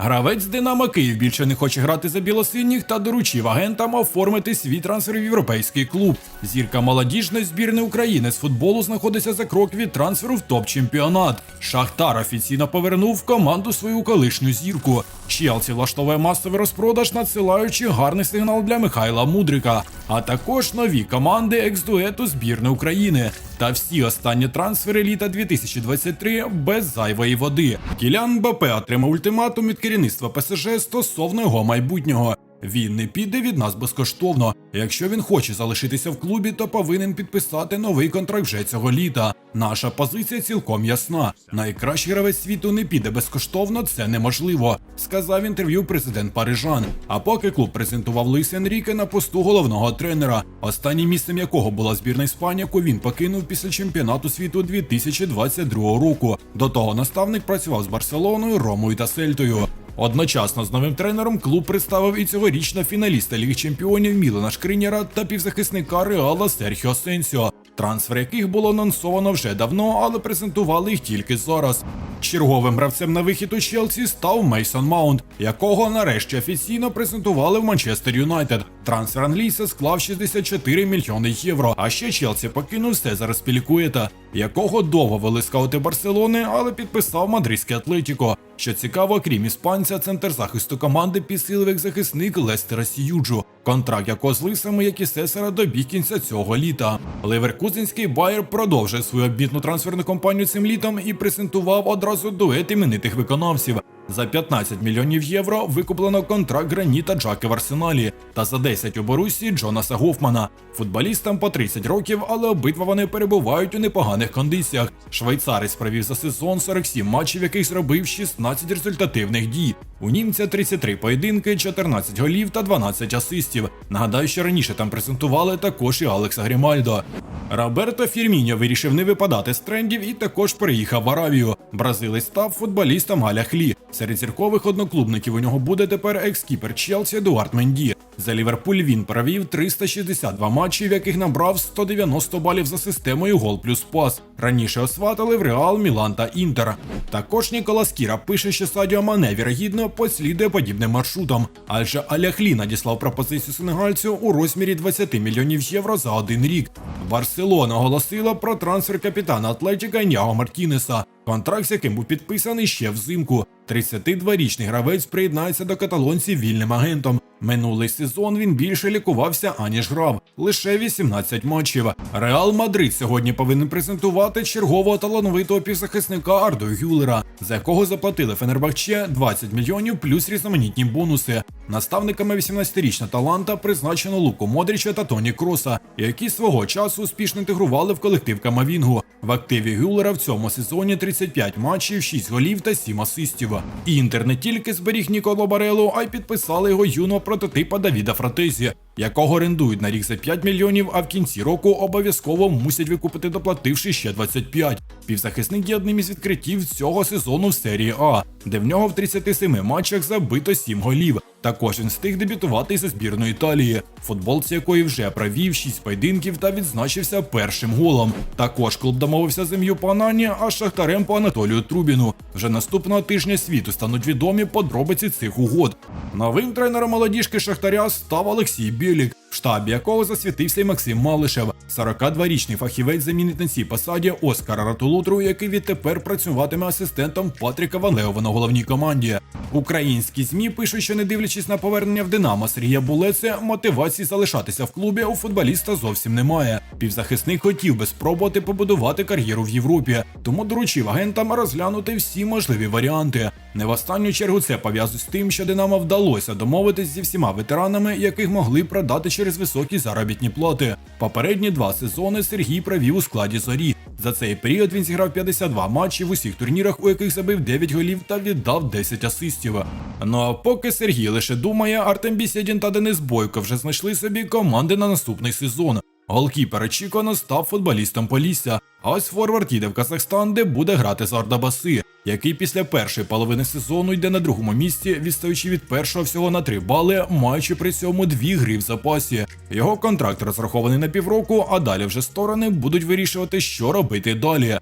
Гравець Динамо Київ більше не хоче грати за білосиніх та доручив агентам оформити свій трансфер в європейський клуб. Зірка молодіжної збірної України з футболу знаходиться за крок від трансферу в топ-чемпіонат. Шахтар офіційно повернув в команду свою колишню зірку. Челсі влаштовує масовий розпродаж, надсилаючи гарний сигнал для Михайла Мудрика, а також нові команди екс-дуету збірної України. Та всі останні трансфери літа 2023 без зайвої води. Кілян Мбапе отримав ультиматум від керівництва ПСЖ стосовно його майбутнього. Він не піде від нас безкоштовно. Якщо він хоче залишитися в клубі, то повинен підписати новий контракт вже цього літа. Наша позиція цілком ясна. Найкращий гравець світу не піде безкоштовно, це неможливо, сказав інтерв'ю президент Парижан. А поки клуб презентував Луїс Енріке на посту головного тренера, останнім місцем якого була збірна Іспанія, яку він покинув після чемпіонату світу 2022 року. До того наставник працював з Барселоною, Ромою та Сельтою. Одночасно з новим тренером клуб представив і цьогорічного фіналіста Ліги Чемпіонів Мілана Шкриняра та півзахисника Реала Серхіо Сенсіо, трансфер яких було анонсовано вже давно, але презентували їх тільки зараз. Черговим гравцем на вихід у Челсі став Мейсон Маунт, якого нарешті офіційно презентували в Манчестер Юнайтед. Трансфер англійця склав 64 мільйони євро. А ще Челсі покинув Сезара Спілікуєта, якого довго вели скаути Барселони, але підписав мадридське Атлетіко. Що цікаво, крім іспанця, центр захисту команди підсилив як захисник Лестера Сіюджу, контракт якого з лисами, як і Сесара, добіг кінця цього літа. Леверкузенський Байер продовжує свою обітну трансферну кампанію цим літом і презентував одразу дует іменитих виконавців. За 15 мільйонів євро викуплено контракт Граніта Джаки в Арсеналі та за 10 у Борусі Джонаса Гофмана. Футболістам по 30 років, але обидва вони перебувають у непоганих кондиціях. Швейцарець провів за сезон 47 матчів, яких зробив 16 результативних дій. У німця 33 поєдинки, 14 голів та 12 асистів. Нагадаю, що раніше там презентували також і Алекса Грімальдо. Роберто Фірміньо вирішив не випадати з трендів і також переїхав в Аравію. Бразилець став футболістом Галя Хлі. Серед зіркових одноклубників у нього буде тепер екс-кіпер Челсі Едуард Менді. За Ліверпуль він провів 362 матчі, в яких набрав 190 балів за системою гол плюс пас. Раніше осватали в Реал, Мілан та Інтер. Також Ніколас Кіра пише, що Садіо Мане вірогідно послідує подібним маршрутом, адже Аляхлі надіслав пропозицію сенегальцю у розмірі 20 мільйонів євро за один рік. Барселона оголосила про трансфер капітана Атлетіка Няго Мартінеса, контракт з яким був підписаний ще взимку. 32-річний гравець приєднається до каталонців вільним агентом. Минулий сезон він більше лікувався, аніж грав лише 18 матчів. Реал Мадрид сьогодні повинен презентувати чергового талановитого півзахисника Ардо Гюлера, за якого заплатили Фенербахче 20 мільйонів плюс різноманітні бонуси. Наставниками 18-річного таланта призначено Луку Модріча та Тоні Кроса, які свого часу успішно інтегрували в колектив Камавінгу. В активі Гюлера в цьому сезоні 35 матчів, 6 голів та 7 асистів. Інтер не тільки зберіг Ніколо Барелу, а й підписали його юного прототипа Давіда Фратезі, якого орендують на рік за 5 мільйонів, а в кінці року обов'язково мусять викупити, доплативши ще 25. Півзахисник є одним із відкриттів цього сезону в серії А, де в нього в 37 матчах забито 7 голів. Також він встиг дебютувати і за збірну Італії, футболці якої вже провів 6 поєдинків та відзначився першим голом. Також клуб домовився з ім'ю по Анані, а шахтарем по Анатолію Трубіну. Вже наступного тижня світу стануть відомі подробиці цих угод. Новим тренером молодіжки Шахтаря став Олексій Білік, в штабі якого засвітився й Максим Малишев. 42-річний фахівець замінить на цій посаді Оскара Ратулутру, який відтепер працюватиме асистентом Патріка Валеова на головній команді. Українські змі пишуть, що не дивлячись на повернення в Динамо Сергія Булеце, мотивації залишатися в клубі у футболіста зовсім немає. Півзахисник хотів би спробувати побудувати кар'єру в Європі, тому доручив агентам розглянути всі можливі варіанти. Не в останню чергу це пов'язує з тим, що Динамо вдалося домовитись зі всіма ветеранами, яких могли продати через високі заробітні плати. Попередні два сезони Сергій провів у складі зорі. За цей період він зіграв 52 матчі в усіх турнірах, у яких забив 9 голів та віддав 10 асистів. Ну а поки Сергій лише думає, Артем Бісєдін та Денис Бойко вже знайшли собі команди на наступний сезон. Голкіпер очікувано став футболістом Полісся. А ось форвард їде в Казахстан, де буде грати за Ардабаси, який після першої половини сезону йде на другому місці, відстаючи від першого всього на три бали, маючи при цьому дві гри в запасі. Його контракт розрахований на півроку, а далі вже сторони будуть вирішувати, що робити далі.